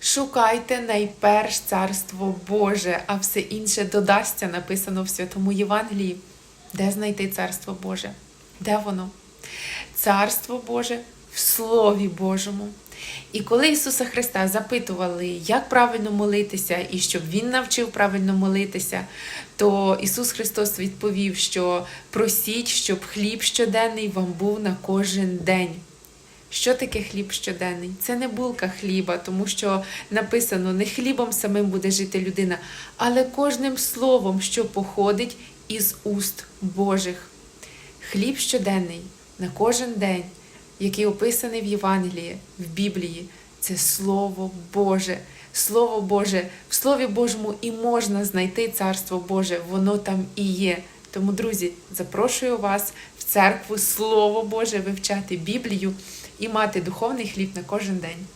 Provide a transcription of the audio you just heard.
Шукайте найперш Царство Боже, а все інше додасться, написано в Святому Євангелії. Де знайти Царство Боже? Де воно? Царство Боже в Слові Божому. І коли Ісуса Христа запитували, як правильно молитися, і щоб Він навчив правильно молитися, то Ісус Христос відповів, що просіть, щоб хліб щоденний вам був на кожен день. Що таке хліб щоденний? Це не булка хліба, тому що написано, не хлібом самим буде жити людина, але кожним словом, що походить із уст Божих. Хліб щоденний на кожен день, який описаний в Євангелії, в Біблії, це Слово Боже. Слово Боже, в Слові Божому і можна знайти Царство Боже, воно там і є. Тому, друзі, запрошую вас в церкву Слово Боже вивчати Біблію і мати духовний хліб на кожен день.